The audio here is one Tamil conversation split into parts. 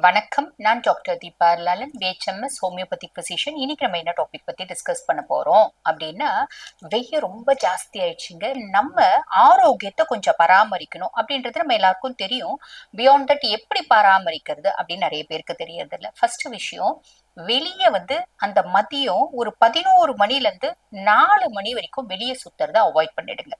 வணக்கம். நான் doctor Deepa Lalan BHMS homeopathic physician இன்னைக்கு நம்ம என்ன டாபிக் பத்தி டிஸ்கஸ் பண்ண போறோம்? அப்படின்னா வெய்ய ரொம்ப ஜாஸ்தி ஆயிடுச்சுங்க. நம்ம ஆரோக்கியத்தை கொஞ்சம் பராமரிக்கணும். அப்படின்றது நம்ம எல்லாருக்கும் தெரியும். பியாண்ட் தட் எப்படி பராமரிக்கிறது அப்படின்னு நிறைய பேருக்கு தெரியறது இல்லை ஃபர்ஸ்ட் விஷயம் வெளியே வந்து அந்த மதியம் ஒரு பதினோரு மணிலேருந்து நாலு மணி வரைக்கும் வெளியே சுத்துறதை அவாய்ட் பண்ணிடுங்க.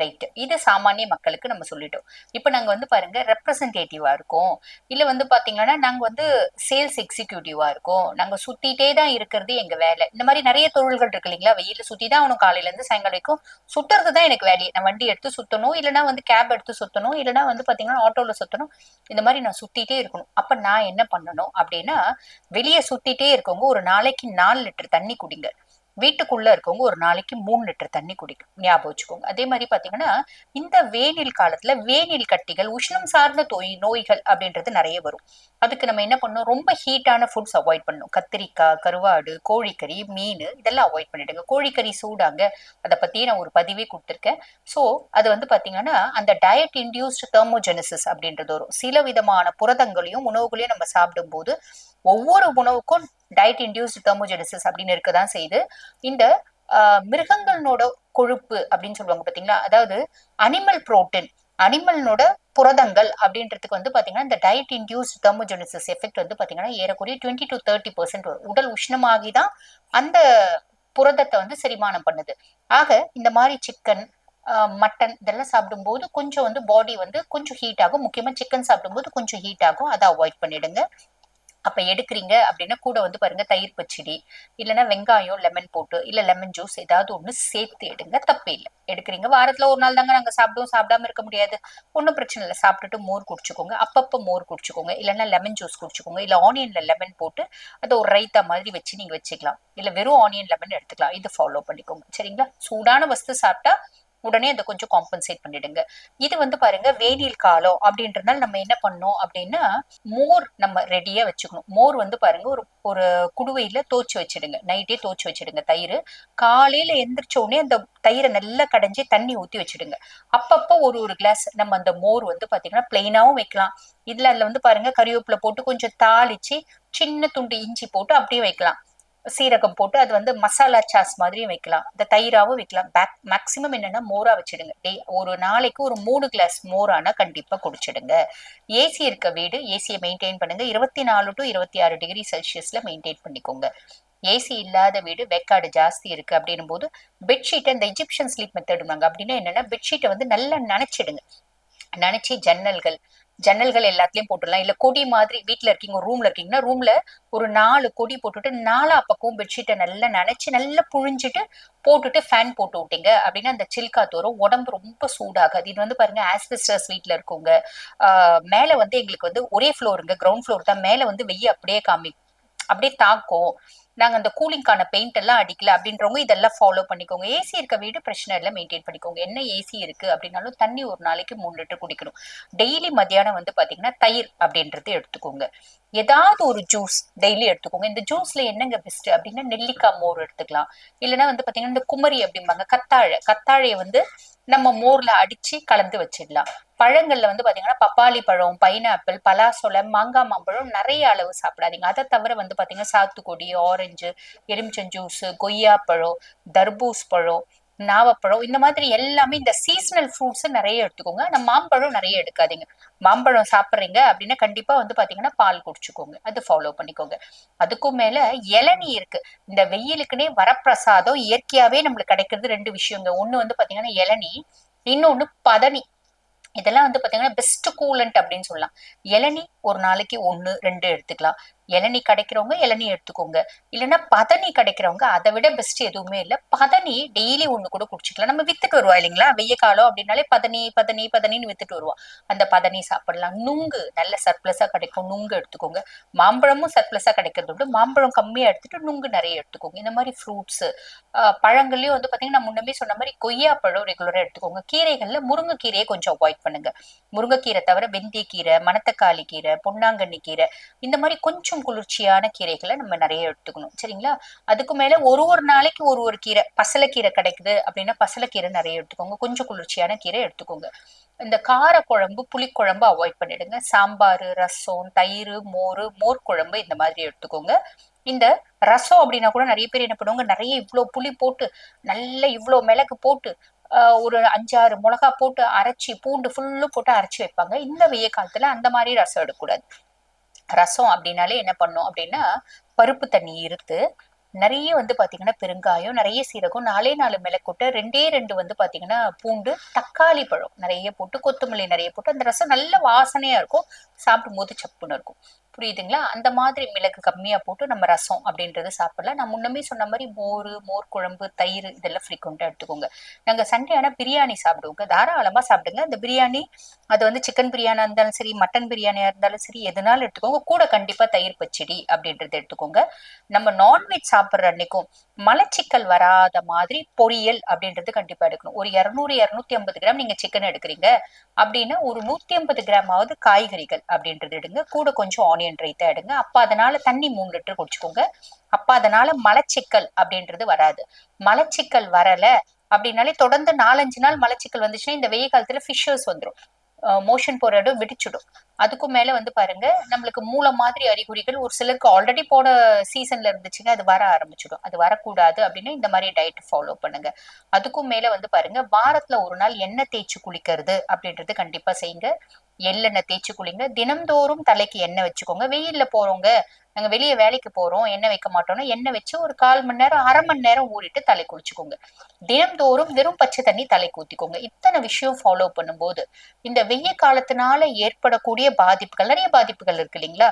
ரைட் இது சாமானிய மக்களுக்கு நம்ம சொல்லிட்டோம். இப்போ நாங்கள் வந்து பாருங்க ரெப்ரசன்டேட்டிவா இருக்கோம். இல்லை வந்து பாத்தீங்கன்னா நாங்கள் வந்து சேல்ஸ் எக்ஸிக்யூட்டிவா இருக்கோம். நாங்கள் சுத்திட்டே தான் இருக்கிறது எங்க வேலை. இந்த மாதிரி நிறைய தொழில்கள் இருக்கு இல்லைங்களா? வெயில சுத்தி தான் அவனும் காலையில இருந்து சாயங்காலம் வரைக்கும் சுத்துறது தான் எனக்கு வேலையை நான் வண்டி எடுத்து சுத்தணும் இல்லைன்னா வந்து கேப் எடுத்து சுத்தணும் இல்லைன்னா வந்து பாத்தீங்கன்னா ஆட்டோல சுத்தணும். இந்த மாதிரி நான் சுத்திட்டே இருக்கணும். அப்ப நான் என்ன பண்ணணும் அப்படின்னா வெளியே சுத்திட்டே இருக்கவங்க ஒரு நாளைக்கு நாலு லிட்டர் தண்ணி குடிங்க. வீட்டுக்குள்ள இருக்கவங்க ஒரு நாளைக்கு மூணு லிட்டர் தண்ணி குடிக்கும். ஞாபகம் வச்சுக்கோங்க. அதே மாதிரி பாத்தீங்கன்னா இந்த வேனில் காலத்துல வேனில் கட்டிகள் உஷ்ணம் சார்ந்த தோய் நோய்கள் அப்படின்றது நிறைய வரும். அதுக்கு நம்ம என்ன பண்ணணும்? ரொம்ப ஹீட்டான ஃபுட்ஸ் அவாய்ட் பண்ணணும். கத்திரிக்காய் கருவாடு கோழிக்கறி மீன் இதெல்லாம் அவாய்ட் பண்ணிடுங்க. கோழிக்கறி சூடாங்க. அதை பத்தி நான் ஒரு பதிவே கொடுத்துருக்கேன். ஸோ அது வந்து பாத்தீங்கன்னா அந்த டயட் இன்டியூஸ்ட் தெர்மோஜெனசிஸ் அப்படின்றது வரும். சில விதமான புரதங்களையும் உணவுகளையும் நம்ம சாப்பிடும்போது ஒவ்வொரு உணவுக்கும் டயட் இன்டியூஸ்ட் தெர்மோஜெனிசிஸ் அப்படின்னு இருக்க தான் செய்து இந்த மிருகங்களோட கொழுப்பு அப்படின்னு சொல்லுவாங்க பாத்தீங்களா? அதாவது அனிமல் புரோட்டீன் அனிமல்னோட புரதங்கள் அப்படின்றதுக்கு வந்து பாத்தீங்கன்னா இந்த டயட் இன்டியூஸ் தெர்மோஜெனிசிஸ் எஃபெக்ட் வந்து பாத்தீங்கன்னா ஏறக்குறைய டுவெண்ட்டி டு தேர்ட்டி பர்சன்ட் வரும். உடல் உஷ்ணமாகி தான் அந்த புரதத்தை வந்து செரிமானம் பண்ணுது. ஆக இந்த மாதிரி சிக்கன் மட்டன் இதெல்லாம் சாப்பிடும்போது கொஞ்சம் வந்து பாடி வந்து கொஞ்சம் ஹீட் ஆகும். முக்கியமா சிக்கன் சாப்பிடும்போது கொஞ்சம் ஹீட் ஆகும். அதை அவாய்ட் பண்ணிடுங்க. அப்ப எடுக்கிறீங்க அப்படின்னா கூட வந்து பாருங்க தயிர் பச்சடி இல்லைன்னா வெங்காயம் லெமன் போட்டு இல்ல லெமன் ஜூஸ் ஏதாவது ஒண்ணு சேர்த்து எடுங்க தப்பே இல்லை. எடுக்கிறீங்க. வாரத்துல ஒரு நாள் தாங்க நாங்க சாப்பிடுவோம் சாப்பிடாம இருக்க முடியாது. ஒன்றும் பிரச்சனை இல்லை. சாப்பிட்டுட்டு மோர் குடிச்சுக்கோங்க. அப்பப்போ மோர் குடிச்சுக்கோங்க. இல்லைன்னா லெமன் ஜூஸ் குடிச்சுக்கோங்க. இல்ல ஆனியன்ல லெமன் போட்டு அதை ஒரு ரைத்தா மாதிரி வச்சு நீங்க வச்சுக்கலாம். இல்ல வெறும் ஆனியன் லெமன் எடுத்துக்கலாம். இது ஃபாலோ பண்ணிக்கோங்க. சரிங்களா? சூடான வஸ்து சாப்பிட்டா உடனே அதை கொஞ்சம் காம்பன்சேட் பண்ணிடுங்க. இது வந்து பாருங்க வேனில் காலம் அப்படின்றதுனால நம்ம என்ன பண்ணோம் அப்படின்னா மோர் நம்ம ரெடியா வச்சுக்கணும். மோர் வந்து பாருங்க ஒரு ஒரு குடுவையில தோச்சு வச்சிடுங்க. நைட்டே தோச்சு வச்சிடுங்க தயிர். காலையில எந்திரிச்ச உடனே அந்த தயிரை நல்லா கடைஞ்சி தண்ணி ஊத்தி வச்சிடுங்க. அப்பப்போ ஒரு ஒரு கிளாஸ் நம்ம அந்த மோர் வந்து பாத்தீங்கன்னா பிளெயினாவும் வைக்கலாம். இதுல அதுல வந்து பாருங்க கறிவேப்பிலை போட்டு கொஞ்சம் தாளிச்சு சின்ன துண்டு இஞ்சி போட்டு அப்படியே வைக்கலாம். சீரகம் போட்டு அது வந்து மசாலா சாஸ் மாதிரியும் வைக்கலாம். இந்த தயிராவும் வைக்கலாம். பேக் மேக்சிமம் என்னன்னா மோரா வச்சிடுங்க. டே ஒரு நாளைக்கு ஒரு மூணு கிளாஸ் மோரானா கண்டிப்பா குடிச்சிடுங்க. ஏசி இருக்க வீடு ஏசியை மெயின்டைன் பண்ணுங்க. இருபத்தி நாலு டு இருபத்தி ஆறு டிகிரி செல்சியஸ்ல மெயின்டைன் பண்ணிக்கோங்க ஏசி இல்லாத வீடு வெக்காடு ஜாஸ்தி இருக்கு அப்படின்னும் போது பெட்ஷீட்டை இந்த இஜிப்சியன் ஸ்லீப் மெத்தடுனாங்க அப்படின்னா என்னன்னா பெட்ஷீட்டை வந்து நல்லா நினைச்சிடுங்க. நினைச்சி ஜன்னல்கள் ஜன்னல்கள் எல்லாத்துலயும் போட்டுடலாம். இல்ல கொடி மாதிரி வீட்டுல இருக்கீங்க ரூம்ல இருக்கீங்கன்னா ரூம்ல ஒரு நாலு கொடி போட்டுட்டு நாலா பக்கம் பெட்ஷீட்டை நல்லா நினைச்சு நல்லா புழிஞ்சிட்டு போட்டுட்டு ஃபேன் போட்டு விட்டீங்க அப்படின்னா அந்த சில்காத்து வரும் உடம்பு ரொம்ப சூடாகாது. இது வந்து பாருங்க ஆஸ்பெஸ்டர்ஸ் வீட்டுல இருக்கவங்க. ஆஹ் மேல வந்து எங்களுக்கு வந்து ஒரே ஃப்ளோருங்க கிரவுண்ட் ஃப்ளோர் தான். மேல வந்து வெய்ய அப்படியே காமி அப்படியே தாக்கும். நாங்க அந்த கூலிங்கான பெயிண்ட் எல்லாம் அடிக்கல அப்படின்றவங்க இதெல்லாம் ஃபாலோ பண்ணிக்கோங்க. ஏசி இருக்க வீடு பிரச்சனை இல்லை மெயின்டைன் பண்ணிக்கோங்க. என்ன ஏசி இருக்கு அப்படின்னாலும் தண்ணி ஒரு நாளைக்கு மூணு லிட்டர் குடிக்கணும். டெய்லி மத்தியானம் வந்து பாத்தீங்கன்னா தயிர் அப்படின்றது எடுத்துக்கோங்க. ஏதாவது ஒரு ஜூஸ் டெய்லி எடுத்துக்கோங்க. இந்த ஜூஸ்ல என்னங்க பெஸ்ட் அப்படின்னா நெல்லிக்காய் மோர் எடுத்துக்கலாம். இல்லைன்னா வந்து பாத்தீங்கன்னா இந்த குமரி அப்படிம்பாங்க. கத்தாழை கத்தாழையை வந்து நம்ம மோர்ல அடிச்சு கலந்து வச்சிடலாம். பழங்கள்ல வந்து பாத்தீங்கன்னா பப்பாளி பழம் பைனாப்பிள் பலாசோளம் மாங்காய் மாம்பழம் நிறைய அளவு சாப்பிடாதீங்க. அதை தவிர வந்து பாத்தீங்கன்னா சாத்துக்குடி ஆரஞ்சு எலுமிச்சம் ஜூஸ் கொய்யா பழம் தர்பூஸ் பழம் நாவப்பழம் இந்த மாதிரி எல்லாமே இந்த சீசனல் ஃப்ரூட்ஸ் நிறைய எடுத்துக்கோங்க. ஆனா மாம்பழம் நிறைய எடுக்காதீங்க. மாம்பழம் சாப்பிட்றீங்க அப்படின்னா கண்டிப்பா வந்து பாத்தீங்கன்னா பால் குடிச்சுக்கோங்க. அது ஃபாலோ பண்ணிக்கோங்க. அதுக்கும் மேல இளநீ இருக்கு. இந்த வெயிலுக்குன்னே வரப்பிரசாதம் இயற்கையாவே நம்மளுக்கு கிடைக்கிறது ரெண்டு விஷயங்க. ஒண்ணு வந்து பாத்தீங்கன்னா இளநீ இன்னொன்னு பதனி இதெல்லாம் வந்து பாத்தீங்கன்னா பெஸ்ட் கூலண்ட் அப்படின்னு சொல்லலாம். இளநீ ஒரு நாளைக்கு ஒண்ணு ரெண்டு எடுத்துக்கலாம். இளநீ கிடைக்கிறவங்க இளநீ எடுத்துக்கோங்க. இல்லைன்னா பதனி கிடைக்கிறவங்க அதை விட பெஸ்ட் எதுவுமே இல்லை. பதனி டெய்லி ஒண்ணு கூட குடிச்சிக்கலாம். நம்ம வித்துட்டு வருவோம் இல்லைங்களா? வெய்ய காலம் அப்படின்னாலே பதனி பதனி பதனின்னு வித்துட்டு வருவோம். அந்த பதனி சாப்பிடலாம். நுங்கு நல்ல சர்ப்ளஸாக கிடைக்கும். நுங்கு எடுத்துக்கோங்க. மாம்பழமும் சர்ப்ளஸாக கிடைக்கிறத விட மாம்பழம் கம்மியா எடுத்துட்டு நுங்கு நிறைய எடுத்துக்கோங்க. இந்த மாதிரி ஃப்ரூட்ஸ் பழங்கள்லயும் வந்து பாத்தீங்கன்னா முன்னமே சொன்ன மாதிரி கொய்யா பழம் ரெகுலரா எடுத்துக்கோங்க. கீரைகள்ல முருங்கைக்கீரையை கொஞ்சம் அவாய்ட் பண்ணுங்க. முருங்கைக்கீரை தவிர வெந்தயக்கீரை மணத்தக்காளி கீரை கீரை பொன்னாங்கண்ணி கீரை இந்த மாதிரி கொஞ்சம் குளிர்ச்சியான கீரைகளை நம்ம நிறைய எடுத்துக்கணும். சரிங்களா? அதுக்கு மேல ஒரு ஒரு நாளைக்கு ஒரு ஒரு கீரை பசலைக்கீரை கிடைக்குது அப்படின்னா பசலைக்கீரை நிறைய எடுத்துக்கோங்க. கொஞ்சம் குளிர்ச்சியான கீரை எடுத்துக்கோங்க. இந்த கார குழம்பு புளிக்குழம்பு அவாய்ட் பண்ணிடுங்க. சாம்பார் ரசம் தயிர் மோர் மோர் குழம்பு இந்த மாதிரி எடுத்துக்கோங்க. இந்த ரசம் அப்படின்னா கூட நிறைய பேர் என்ன பண்ணுவாங்க நிறைய இவ்வளோ புளி போட்டு நல்ல இவ்வளோ மிளகு போட்டு ஒரு அஞ்சாறு மிளகா போட்டு அரைச்சி பூண்டு ஃபுல்லு போட்டு அரைச்சி வைப்பாங்க. இந்த வெய்ய காலத்துல அந்த மாதிரி ரசம் எடுக்கக்கூடாது. ரசம் அப்படின்னாலே என்ன பண்ணும் அப்படின்னா பருப்பு தண்ணி இருத்து நிறைய வந்து பாத்தீங்கன்னா பெருங்காயம் நிறைய சீரகம் நாலே நாலு மிளக்கூட்டு ரெண்டே ரெண்டு வந்து பாத்தீங்கன்னா பூண்டு தக்காளி பழம் நிறைய போட்டு கொத்தமல்லி நிறைய போட்டு அந்த ரசம் நல்ல வாசனையா இருக்கும். சாப்பிடும் போது சப்புன்னு இருக்கும். புரியுதுங்களா? அந்த மாதிரி மிளகு கம்மியா போட்டு நம்ம ரசம் அப்படின்றது சாப்பிடலாம். நான் முன்னமே சொன்ன மாதிரி மோர் மோர் குழம்பு தயிர் இதெல்லாம் ஃப்ரீக்வெண்டா எடுத்துக்கோங்க. நாங்க சண்டே ஆனா பிரியாணி சாப்பிடுவோங்க. தாராளமா சாப்பிடுங்க. அந்த பிரியாணி அது வந்து சிக்கன் பிரியாணியா இருந்தாலும் சரி மட்டன் பிரியாணியா இருந்தாலும் சரி எதுனாலும் எடுத்துக்கோங்க. கூட கண்டிப்பா தயிர் பச்சடி அப்படின்றது எடுத்துக்கோங்க. நம்ம நான்வெஜ் சாப்பிட்ற அன்னைக்கும் மலச்சிக்கல் வராத மாதிரி பொரியல் அப்படின்றது கண்டிப்பா எடுக்கணும். ஒரு இரநூறு இரநூத்தி ஐம்பது கிராம் நீங்க சிக்கன் எடுக்கிறீங்க அப்படின்னா ஒரு நூத்தி ஐம்பது கிராமாவது காய்கறிகள் அப்படின்றது எடுங்க. கூட கொஞ்சம் ஆனியன் ரைத்தா எடுங்க. அப்ப அதனால தண்ணி மூணு லிட்டர் குடிச்சுக்கோங்க. அப்ப அதனால மலச்சிக்கல் அப்படின்றது வராது. மலச்சிக்கல் வரல அப்படின்னாலே தொடர்ந்து நாலஞ்சு நாள் மலச்சிக்கல் வந்துச்சுன்னா இந்த வெயில் காலத்துல ஃபிஷர்ஸ் வந்துடும் மோஷன் போற இடம் வெடிச்சிடும். அதுக்கும் மேல வந்து பாருங்க நம்மளுக்கு மூல மாதிரி அறிகுறிகள் ஒரு சிலருக்கு ஆல்ரெடி போன சீசன்ல இருந்துச்சுங்க அது வர ஆரம்பிச்சிடும். அது வரக்கூடாது அப்படின்னு இந்த மாதிரி டயட் ஃபாலோ பண்ணுங்க. அதுக்கும் மேல வந்து பாருங்க வாரத்துல ஒரு நாள் எண்ணெய் தேய்ச்சி குளிக்கிறது அப்படின்றது கண்டிப்பா செய்யுங்க. எள்ளெண்ணெய் தேய்ச்சி குளிங்க. தினம்தோறும் தலைக்கு எண்ணெய் வச்சுக்கோங்க. வெயில்ல போறவங்க நாங்க வெளியே வேலைக்கு போறோம் எண்ணெய் வைக்க மாட்டோம்னா எண்ணெய் வச்சு ஒரு கால் மணி நேரம் அரை மணி நேரம் ஊறிட்டு தலை குளிச்சுக்கோங்க. தினம்தோறும் வெறும் பச்சை தண்ணி தலை ஊத்திக்கோங்க. இத்தனை விஷயம் ஃபாலோ பண்ணும்போது இந்த வெய்ய காலத்தினால ஏற்படக்கூடிய பாதிப்புகள் நிறைய பாதிப்புகள் இருக்கு இல்லைங்களா?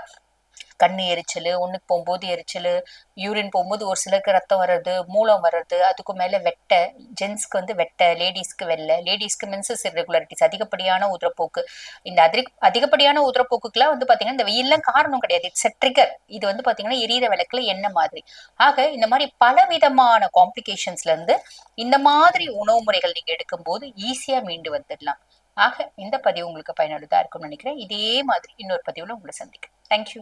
கண்ணு எரிச்சல் ஒண்ணுக்கு போகும்போது எரிச்சல் யூரின் போகும்போது ஒரு சிலருக்கு ரத்தம் வர்றது மூலம் வர்றது அதுக்கு மேல வெட்டை ஜென்ஸ்க்கு வந்து வெட்டை லேடிஸ்க்கு வெள்ளை லேடிஸ்க்கு மென்சஸ் இரெகுலாரிட்டிஸ் அதிகப்படியான உதிரப்போக்கு. இந்த அதிக அதிகப்படியான உதிரப்போக்குக்குலாம் வந்து பாத்தீங்கன்னா இந்த வெயில்லாம் காரணம் கிடையாது. இட்ஸ் ட்ரிகர் இது வந்து பாத்தீங்கன்னா எரியிற விளக்குல என்ன மாதிரி. ஆக இந்த மாதிரி பல விதமான காம்ப்ளிகேஷன்ஸ்ல இருந்து இந்த மாதிரி உணவு முறைகள் நீங்க எடுக்கும்போது ஈஸியா மீண்டு வந்துடலாம். ஆக இந்த பதிவு உங்களுக்கு பயனுள்ளதா இருக்கும்னு நினைக்கிறேன். இதே மாதிரி இன்னொரு பதிவுல உங்களை சந்திக்கிறேன். தேங்க்யூ